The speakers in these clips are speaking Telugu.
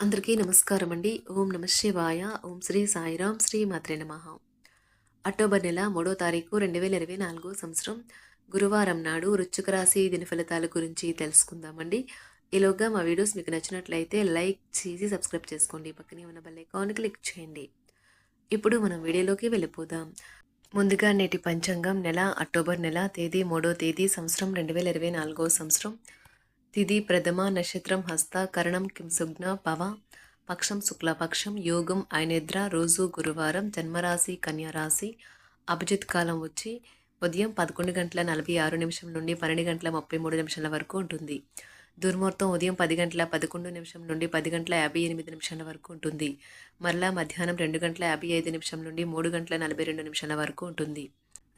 అందరికీ నమస్కారం అండి ఓం నమ శివాయ. ఓం శ్రీ సాయిరాం శ్రీ మాత్రే నమ. అక్టోబర్ నెల మూడో తారీఖు రెండు వేల ఇరవై నాలుగో సంవత్సరం. గురువారం నాడు వృశ్చిక రాశి దిన ఫలితాల గురించి తెలుసుకుందామండి. ఈలోగా మా వీడియోస్ మీకు నచ్చినట్లయితే లైక్ చేసి సబ్స్క్రైబ్ చేసుకోండి. పక్కనే ఉన్న బెల్ ఐకాన్ క్లిక్ చేయండి. ఇప్పుడు మనం వీడియోలోకి వెళ్ళిపోదాం. ముందుగా నేటి పంచాంగం నెల అక్టోబర్ నెల తేదీ మూడో తేదీ సంవత్సరం రెండు వేల ఇరవై నాలుగో సంవత్సరం. తిథి ప్రథమ నక్షత్రం హస్త కరణం కింసుగ్న పవ పక్షం శుక్లపక్షం యోగం ఐనిద్ర రోజు గురువారం జన్మరాశి కన్యారాశి అభిజిత్ కాలం వచ్చి ఉదయం పదకొండు గంటల నలభై ఆరు నిమిషం నుండి పన్నెండు గంటల ముప్పై మూడు నిమిషాల వరకు ఉంటుంది. దుర్ముహూర్తం ఉదయం పది గంటల పదకొండు నిమిషం నుండి పది గంటల యాభై ఎనిమిది నిమిషాల వరకు ఉంటుంది. మరలా మధ్యాహ్నం రెండు గంటల యాభై ఐదు నిమిషం నుండి మూడు గంటల నలభై రెండు నిమిషాల వరకు ఉంటుంది.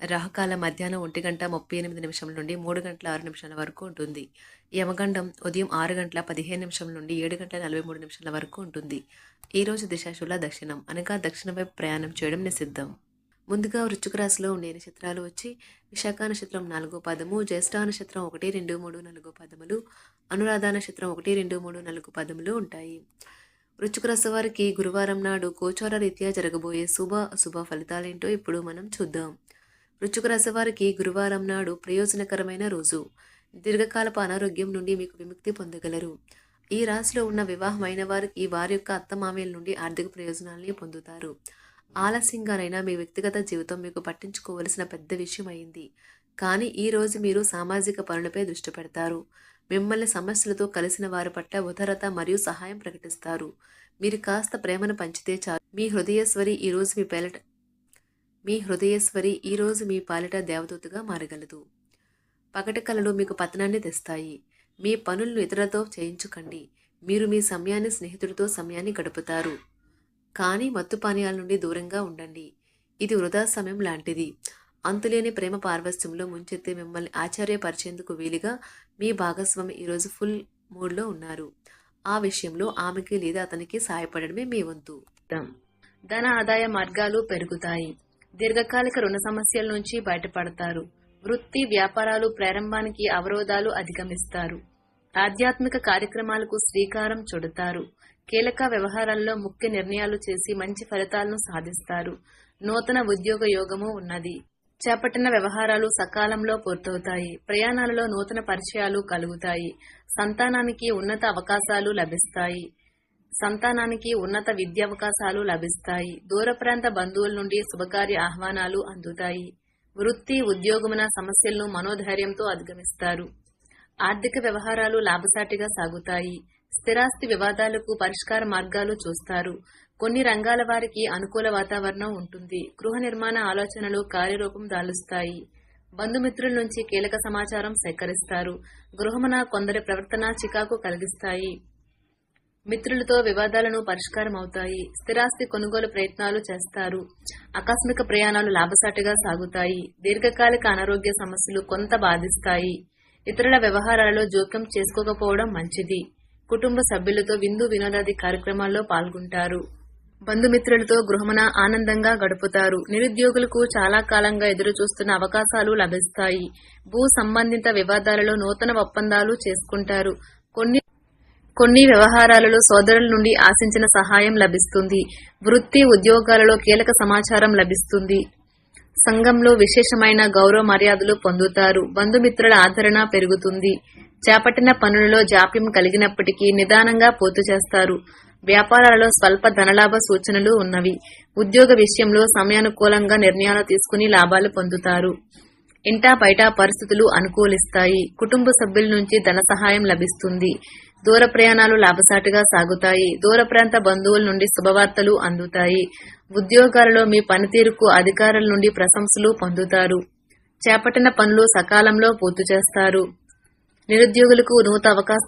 రాహకాల మధ్యాహ్నం ఒంటి గంట ముప్పై ఎనిమిది నిమిషం నుండి మూడు గంటల ఆరు నిమిషాల వరకు ఉంటుంది. యమగండం ఉదయం ఆరు గంటల పదిహేను నిమిషం నుండి ఏడు గంటల నలభై మూడు నిమిషాల వరకు ఉంటుంది. ఈరోజు దిశాశుల దక్షిణం అనగా దక్షిణ వైపు ప్రయాణం చేయడం నిషిద్ధం. ముందుగా వృచ్చుక రాశిలో ఉండే నక్షత్రాలు వచ్చి విశాఖ నక్షత్రం నాలుగో పదము జ్యేష్ఠ నక్షత్రం ఒకటి రెండు మూడు నాలుగు పదములు అనురాధ నక్షత్రం ఒకటి రెండు మూడు నాలుగు పదములు ఉంటాయి. వృచ్చుక రాశి వారికి గురువారం నాడు గోచార రీత్యా జరగబోయే శుభ అశుభ ఫలితాలేంటో ఇప్పుడు మనం చూద్దాం. వృచ్చుక రాశి వారికి గురువారం నాడు ప్రయోజనకరమైన రోజు. దీర్ఘకాలపు అనారోగ్యం నుండి మీకు విముక్తి పొందగలరు. ఈ రాశిలో ఉన్న వివాహమైన వారికి వారి యొక్క అత్తమామయ్యల నుండి ఆర్థిక ప్రయోజనాల్ని పొందుతారు. ఆలస్యంగానైనా మీ వ్యక్తిగత జీవితం మీకు పట్టించుకోవలసిన పెద్ద విషయం అయింది. కానీ ఈ రోజు మీరు సామాజిక పనులపై దృష్టి పెడతారు. మిమ్మల్ని సమస్యలతో కలిసిన వారి పట్ల ఉదరత మరియు సహాయం ప్రకటిస్తారు. మీరు కాస్త ప్రేమను పంచితే చాలు. మీ హృదయేశ్వరి ఈ రోజు మీ పేలట మీ హృదయేశ్వరి ఈరోజు మీ పాలిట దేవదూతగా మారగలదు. పగటి కళలు మీకు పతనాన్ని తెస్తాయి. మీ పనులను ఇతరులతో చేయించుకండి. మీరు మీ సమయాన్ని స్నేహితుడితో సమయాన్ని గడుపుతారు. కానీ మత్తు పానీయాల నుండి దూరంగా ఉండండి. ఇది వృధా సమయం లాంటిది. అంతులేని ప్రేమ పార్వస్యంలో ముంచెత్తి మిమ్మల్ని ఆశ్చర్యపరిచేందుకు వీలుగా మీ భాగస్వామి ఈరోజు ఫుల్ మూడ్లో ఉన్నారు. ఆ విషయంలో ఆమెకి లేదా అతనికి సహాయపడడమే మీ వంతు. ధన ఆదాయ మార్గాలు పెరుగుతాయి. దీర్ఘకాలిక రుణ సమస్యల నుంచి బయటపడతారు. వృత్తి వ్యాపారాలు ప్రారంభానికి అవరోధాలు అధిగమిస్తారు. ఆధ్యాత్మిక కార్యక్రమాలకు శ్రీకారం చుడతారు. కీలక వ్యవహారాల్లో ముఖ్య నిర్ణయాలు చేసి మంచి ఫలితాలను సాధిస్తారు. నూతన ఉద్యోగ యోగము ఉన్నది. చేపట్టిన వ్యవహారాలు సకాలంలో పూర్తవుతాయి. ప్రయాణాలలో నూతన పరిచయాలు కలుగుతాయి. సంతానానికి ఉన్నత అవకాశాలు లభిస్తాయి. సంతానానికి ఉన్నత విద్యా అవకాశాలు లభిస్తాయి. దూర ప్రాంత బంధువుల నుండి శుభకార్య ఆహ్వానాలు అందుతాయి. వృత్తి ఉద్యోగమున సమస్యలను మనోధైర్యంతో అధిగమిస్తారు. ఆర్థిక వ్యవహారాలు లాభసాటిగా సాగుతాయి. స్థిరాస్తి వివాదాలకు పరిష్కార మార్గాలు చూస్తారు. కొన్ని రంగాల వారికి అనుకూల వాతావరణం ఉంటుంది. గృహ నిర్మాణ ఆలోచనలు కార్యరూపం దాలుస్తాయి. బంధుమిత్రుల నుంచి కీలక సమాచారం సేకరిస్తారు. గృహమున కొందరి ప్రవర్తన చికాకు కలిగిస్తాయి. మిత్రులతో వివాదాలను పరిష్కారం అవుతాయి స్థిరాస్తి కొనుగోలు ప్రయత్నాలు చేస్తారు. ఆకస్మిక ప్రయాణాలు లాభసాటిగా సాగుతాయి. దీర్ఘకాలిక అనారోగ్య సమస్యలు కొంత బాధిస్తాయి. ఇతరుల వ్యవహారాలలో జోక్యం చేసుకోకపోవడం మంచిది. కుటుంబ సభ్యులతో విందు వినోదాది కార్యక్రమాల్లో పాల్గొంటారు. బంధుమిత్రులతో గృహమున ఆనందంగా గడుపుతారు. నిరుద్యోగులకు చాలా కాలంగా ఎదురు చూస్తున్న అవకాశాలు లభిస్తాయి. భూ సంబంధిత వివాదాలలో నూతన ఒప్పందాలు చేసుకుంటారు. కొన్ని కొన్ని వ్యవహారాలలో సోదరుల నుండి ఆశించిన సహాయం లభిస్తుంది. వృత్తి ఉద్యోగాలలో కీలక సమాచారం లభిస్తుంది. సంఘంలో విశేషమైన గౌరవ మర్యాదలు పొందుతారు. బంధుమిత్రుల ఆదరణ పెరుగుతుంది. చేపట్టిన పనులలో జాప్యం కలిగినప్పటికీ నిదానంగా పూర్తి చేస్తారు. వ్యాపారాలలో స్వల్ప ధనలాభ సూచనలు ఉన్నవి. ఉద్యోగ విషయంలో సమయానుకూలంగా నిర్ణయాలు తీసుకుని లాభాలు పొందుతారు. ఇంటా బయట పరిస్థితులు అనుకూలిస్తాయి. కుటుంబ సభ్యుల నుంచి ధన సహాయం లభిస్తుంది. దూర ప్రయాణాలు లాభసాటిగా సాగుతాయి. దూర ప్రాంత బంధువుల నుండి శుభవార్తలు అందుతాయి. ఉద్యోగాలలో మీ పనితీరుకు అధికారుల నుండి ప్రశంసలు పొందుతారు. చేపట్టిన పనులు సకాలంలో పూర్తి చేస్తారు. నిరుద్యోగులకు నూతన అవకాశ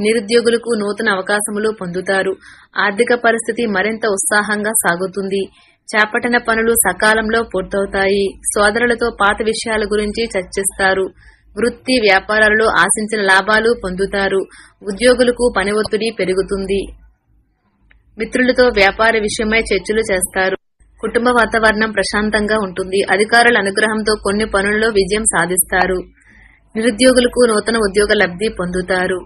నిరుద్యోగులకు నూతన అవకాశములు పొందుతారు. ఆర్థిక పరిస్థితి మరింత ఉత్సాహంగా సాగుతుంది. చేపట్టిన పనులు సకాలంలో పూర్తవుతాయి. సోదరులతో పాత విషయాల గురించి చర్చిస్తారు. వృత్తి వ్యాపారాలలో ఆశించిన లాభాలు పొందుతారు. ఉద్యోగులకు పని ఒత్తిడి పెరుగుతుంది. మిత్రులతో వ్యాపార విషయమై చర్చలు చేస్తారు. కుటుంబ వాతావరణం ప్రశాంతంగా ఉంటుంది. అధికారుల అనుగ్రహంతో కొన్ని పనుల్లో విజయం సాధిస్తారు. నిరుద్యోగులకు నూతన ఉద్యోగ లబ్ధి పొందుతారు.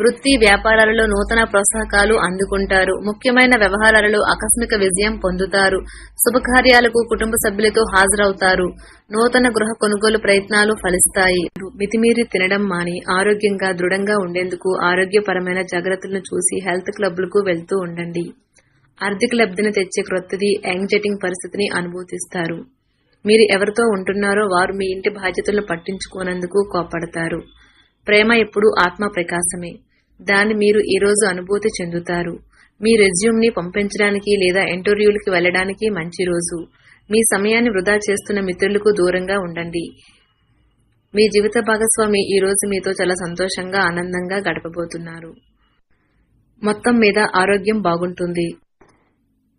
వృత్తి వ్యాపారాలలో నూతన ప్రోత్సాహకాలు అందుకుంటారు. ముఖ్యమైన వ్యవహారాలలో ఆకస్మిక విజయం పొందుతారు. శుభకార్యాలకు కుటుంబ సభ్యులతో హాజరవుతారు. నూతన గృహ కొనుగోలు ప్రయత్నాలు ఫలిస్తాయి. మితిమీరి తినడం మాని ఆరోగ్యంగా దృఢంగా ఉండేందుకు ఆరోగ్యపరమైన జాగ్రత్తలను చూసి హెల్త్ క్లబ్లకు వెళ్తూ ఉండండి. ఆర్థిక లబ్ధిని తెచ్చే క్రొత్తది యాంగ్జైటింగ్ పరిస్థితిని అనుభూతిస్తారు. మీరు ఎవరితో ఉంటున్నారో వారు మీ ఇంటి బాధ్యతలను పట్టించుకోనందుకు కోపడతారు. ప్రేమ ఎప్పుడు ఆత్మ ప్రకాశమే. దాన్ని మీరు ఈరోజు అనుభూతి చెందుతారు. మీ రెజ్యూమ్ని పంపించడానికి లేదా ఇంటర్వ్యూలకి వెళ్ళడానికి మంచి రోజు. మీ సమయాన్ని వృధా చేస్తున్న మిత్రులకు దూరంగా ఉండండి. మీ జీవిత భాగస్వామి ఈ రోజు మీతో చాలా సంతోషంగా ఆనందంగా గడపబోతున్నారు. మొత్తం మీద ఆరోగ్యం బాగుంటుంది.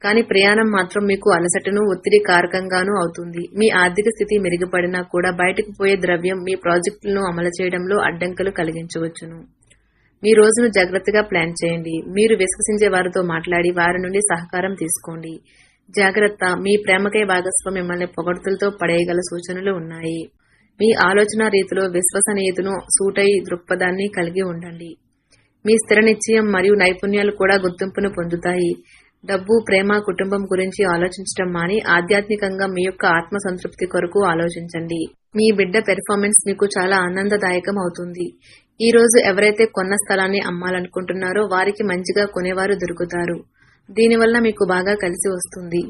కానీ ప్రయాణం మాత్రం మీకు అలసటను ఒత్తిడి కారకంగానూ అవుతుంది. మీ ఆర్థిక స్థితి మెరుగుపడినా కూడా బయటకు పోయే ద్రవ్యం మీ ప్రాజెక్టులను అమలు చేయడంలో అడ్డంకులు కలిగించవచ్చును. మీ రోజును జాగ్రత్తగా ప్లాన్ చేయండి. మీరు విశ్వసించే వారితో మాట్లాడి వారి నుండి సహకారం తీసుకోండి. జాగ్రత్త. మీ ప్రేమకై భాగస్వామి మిమ్మల్ని పొగడ్తులతో పడేయగల సూచనలు ఉన్నాయి. మీ ఆలోచన రీతిలో విశ్వసనీయతను సూటై దృక్పథాన్ని కలిగి ఉండండి. మీ స్థిర నిశ్చయం మరియు నైపుణ్యాలు కూడా గుర్తింపును పొందుతాయి. డబ్బు ప్రేమ కుటుంబం గురించి ఆలోచించడం మాని ఆధ్యాత్మికంగా మీ యొక్క ఆత్మ సంతృప్తి కొరకు ఆలోచించండి. మీ బిడ్డ పెర్ఫార్మెన్స్ మీకు చాలా ఆనందదాయకం అవుతుంది. ఈ రోజు ఎవరైతే కొన్న స్థలాన్ని అమ్మాలనుకుంటున్నారో వారికి మంచిగా కొనేవారు దొరుకుతారు. దీనివల్ల మీకు బాగా కలిసి వస్తుంది.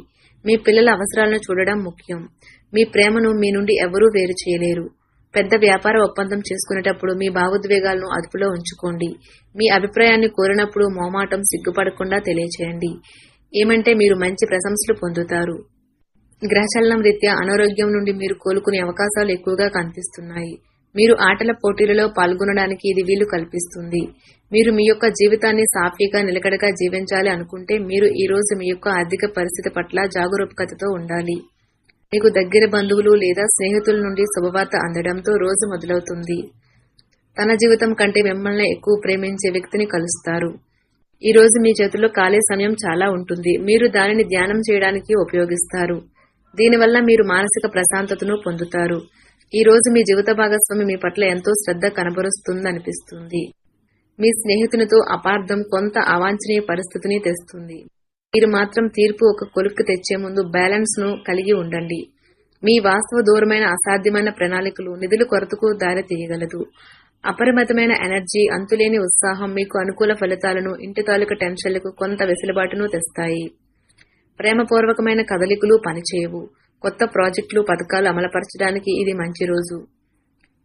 మీ పిల్లల అవసరాలను చూడడం ముఖ్యం. మీ ప్రేమను మీ నుండి ఎవరూ వేరు చేయలేరు. పెద్ద వ్యాపార ఒప్పందం చేసుకునేటప్పుడు మీ భావోద్వేగాలను అదుపులో ఉంచుకోండి. మీ అభిప్రాయాన్ని కోరినప్పుడు మోమాటం సిగ్గుపడకుండా తెలియచేయండి. ఏమంటే మీరు మంచి ప్రశంసలు పొందుతారు. గ్రహచలనం రీత్యా అనారోగ్యం నుండి మీరు కోలుకునే అవకాశాలు ఎక్కువగా కనిపిస్తున్నాయి. మీరు ఆటల పోటీలలో పాల్గొనడానికి ఇది వీలు కల్పిస్తుంది. మీరు మీ యొక్క జీవితాన్ని సాఫీగా నిలకడగా జీవించాలి అనుకుంటే మీరు ఈ రోజు మీ యొక్క ఆర్థిక పరిస్థితి పట్ల జాగరూకతతో ఉండాలి. మీకు దగ్గర బంధువులు లేదా స్నేహితుల నుండి శుభవార్త అందడంతో రోజు మొదలవుతుంది. తన జీవితం కంటే మిమ్మల్ని ఎక్కువ ప్రేమించే వ్యక్తిని కలుస్తారు. ఈ రోజు మీ చేతిలో ఖాళీ సమయం చాలా ఉంటుంది. మీరు దానిని ధ్యానం చేయడానికి ఉపయోగిస్తారు. దీనివల్ల మీరు మానసిక ప్రశాంతతను పొందుతారు. ఈ రోజు మీ జీవిత భాగస్వామి మీ పట్ల ఎంతో శ్రద్ధ కనబరుస్తుందనిపిస్తుంది. మీ స్నేహితునితో అపార్థం కొంత అవాంఛనీయ పరిస్థితిని తెస్తుంది. మీరు మాత్రం తీర్పు ఒక కొలుక్కు తెచ్చే ముందు బ్యాలెన్స్ను కలిగి ఉండండి. మీ వాస్తవ దూరమైన అసాధ్యమైన ప్రణాళికలు నిధుల కొరతకు దారి తీయగలదు అపరిమితమైన ఎనర్జీ అంతులేని ఉత్సాహం మీకు అనుకూల ఫలితాలను ఇంటి తాలూకు టెన్షన్లకు కొంత వెసులుబాటును తెస్తాయి. ప్రేమపూర్వకమైన కదలికలు పనిచేయవు. కొత్త ప్రాజెక్టులు పథకాలు అమలుపరచడానికి ఇది మంచి రోజు.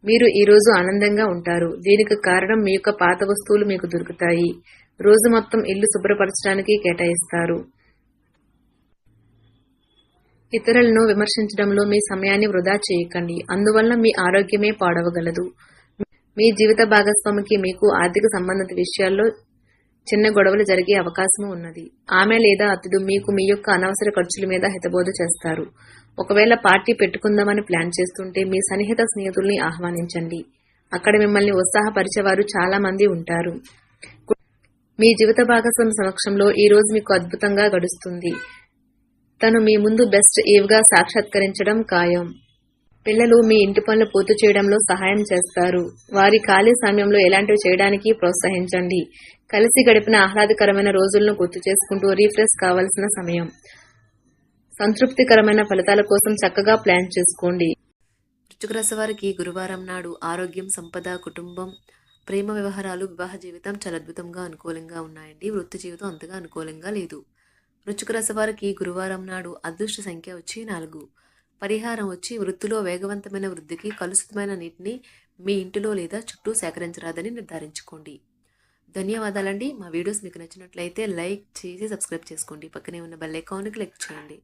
మీరు ఈ రోజు ఆనందంగా ఉంటారు. దీనికి కారణం మీ యొక్క పాత వస్తువులు మీకు దొరుకుతాయి. రోజు మొత్తం ఇల్లు శుభ్రపరచడానికి కేటాయిస్తారు. ఇతరులను విమర్శించడంలో మీ సమయాన్ని వృధా చేయకండి. అందువల్ల మీ ఆరోగ్యమే పాడవగలదు. మీ జీవిత భాగస్వామికి మీకు ఆర్థిక సంబంధిత విషయాల్లో చిన్న గొడవలు జరిగే అవకాశం ఉన్నది. ఆమె లేదా అతడు మీకు మీ యొక్క అనవసర ఖర్చుల మీద హితబోధ చేస్తారు. ఒకవేళ పార్టీ పెట్టుకుందామని ప్లాన్ చేస్తుంటే మీ సన్నిహిత స్నేహితుల్ని ఆహ్వానించండి. అక్కడ మిమ్మల్ని ఉత్సాహపరిచేవారు చాలా మంది ఉంటారు. మీ జీవిత భాగస్వామి సమక్షంలో ఈ రోజు మీకు అద్భుతంగా గడుస్తుంది. తను మీ ముందు బెస్ట్ ఈవ్గా సాక్షాత్కరించడం ఖాయం. పిల్లలు మీ ఇంటి పనులు పూర్తి చేయడంలో సహాయం చేస్తారు. వారి ఖాళీ సమయంలో ఎలాంటివి చేయడానికి ప్రోత్సహించండి. కలిసి గడిపిన ఆహ్లాదకరమైన రోజులను గుర్తు చేసుకుంటూ రీఫ్రెష్ కావాల్సిన సమయం. సంతృప్తికరమైన ఫలితాల కోసం చక్కగా ప్లాన్ చేసుకోండి. వృశ్చిక వారికి గురువారం నాడు ఆరోగ్యం సంపద కుటుంబం ప్రేమ వ్యవహారాలు వివాహ జీవితం చాలా అద్భుతంగా అనుకూలంగా ఉన్నాయండి. వృత్తి జీవితం అంతగా అనుకూలంగా లేదు. వృశ్చిక వారికి గురువారం నాడు అదృష్ట సంఖ్య వచ్చి నాలుగు. పరిహారం వచ్చి వృత్తిలో వేగవంతమైన వృద్ధికి కలుషితమైన నీటిని మీ ఇంటిలో లేదా చుట్టూ సేకరించరాదని నిర్ధారించుకోండి. ధన్యవాదాలండి. మా వీడియోస్ మీకు నచ్చినట్లయితే లైక్ చేసి సబ్స్క్రైబ్ చేసుకోండి. పక్కనే ఉన్న బెల్ ఐకాన్కి క్లిక్ చేయండి.